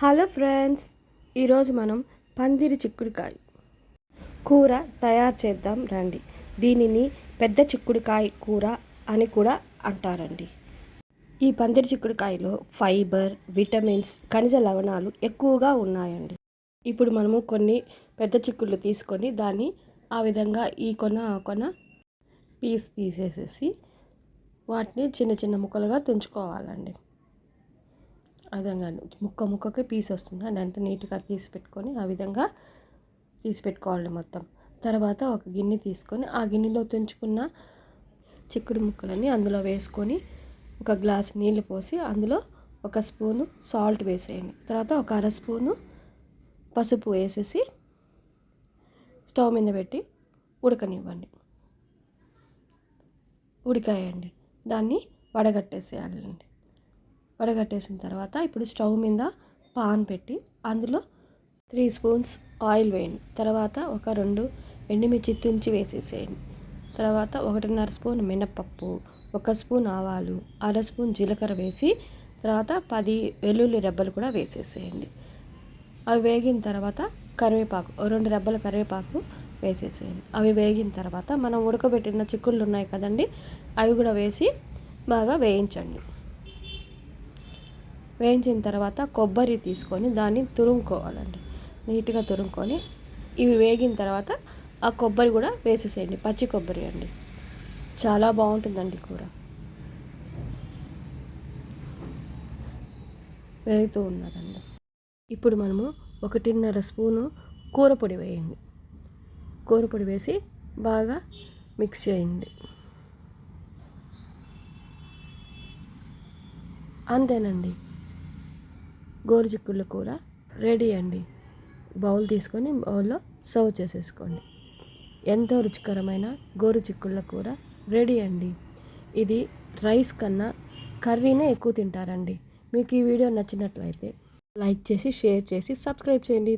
Hello friends ఈరోజు మనం పందిరి చిక్కుడుకాయ కూర తయారు చేద్దాం రండి. దీనిని పెద్ద చిక్కుడుకాయ కూర అని కూడా అంటారండి. ఈ పందిరి చిక్కుడుకాయలో ఫైబర్ విటమిన్స్ ఖనిజ లవణాలు ఎక్కువగా ఉన్నాయండి. ఇప్పుడు మనము కొన్ని పెద్ద చిక్కుళ్ళు తీసుకొని దాన్ని ఆ విధంగా ఈ కొన ఆ కొన పీస్ తీసేసేసి వాటిని చిన్న చిన్న ముక్కలుగా తుంచుకోవాలండి. విధంగా ముక్క ముక్కకి పీస్ వస్తుంది. అండ్ అంత నీట్గా తీసి పెట్టుకొని ఆ విధంగా తీసి పెట్టుకోవాలి మొత్తం. తర్వాత ఒక గిన్నె తీసుకొని ఆ గిన్నెలో తుంచుకున్న చిక్కుడు ముక్కలని అందులో వేసుకొని ఒక గ్లాస్ నీళ్ళు పోసి అందులో ఒక స్పూను సాల్ట్ వేసేయండి. తర్వాత ఒక అర స్పూను పసుపు వేసేసి స్టవ్ మీద పెట్టి ఉడకనివ్వండి. ఉడికాయండి. దాన్ని వడగట్టేసేయాలండి. వడగట్టేసిన తర్వాత ఇప్పుడు స్టవ్ మీద పాన్ పెట్టి అందులో త్రీ స్పూన్స్ ఆయిల్ వేయండి. తర్వాత ఒక రెండు ఎండుమిర్చి తుంచి వేసేసేయండి. తర్వాత ఒకటిన్నర స్పూన్ మినప్పప్పు ఒక స్పూన్ ఆవాలు అర స్పూన్ జీలకర్ర వేసి తర్వాత పది వెల్లుల్లి రెబ్బలు కూడా వేసేసేయండి. అవి వేగిన తర్వాత కరివేపాకు ఓ రెండు రెబ్బల కరివేపాకు వేసేసేయండి. అవి వేగిన తర్వాత మనం ఉడకబెట్టిన చిక్కుళ్ళు ఉన్నాయి కదండి అవి కూడా వేసి బాగా వేయించండి. వేయించిన తర్వాత కొబ్బరి తీసుకొని దాన్ని తురుముకోవాలండి. నీట్గా తురుముకొని ఇవి వేగిన తర్వాత ఆ కొబ్బరి కూడా వేసేసేయండి. పచ్చి కొబ్బరి అండి. చాలా బాగుంటుందండి కూర. వేగుతూ ఉన్నదండి. ఇప్పుడు మనము ఒకటిన్నర స్పూను కూర పొడి వేయండి. కూర పొడి వేసి బాగా మిక్స్ చేయండి. అంతేనండి. గోరుచిక్కుళ్ళ కూర రెడీ అండి. బౌల్ తీసుకొని బౌల్లో సర్వ్ చేసేసుకోండి. ఎంతో రుచికరమైన గోరుచిక్కుళ్ళ కూర రెడీ అండి. ఇది రైస్ కన్నా కర్రీనే ఎక్కువ తింటారండి. మీకు ఈ వీడియో నచ్చినట్లయితే లైక్ చేసి షేర్ చేసి సబ్స్క్రైబ్ చేయండి.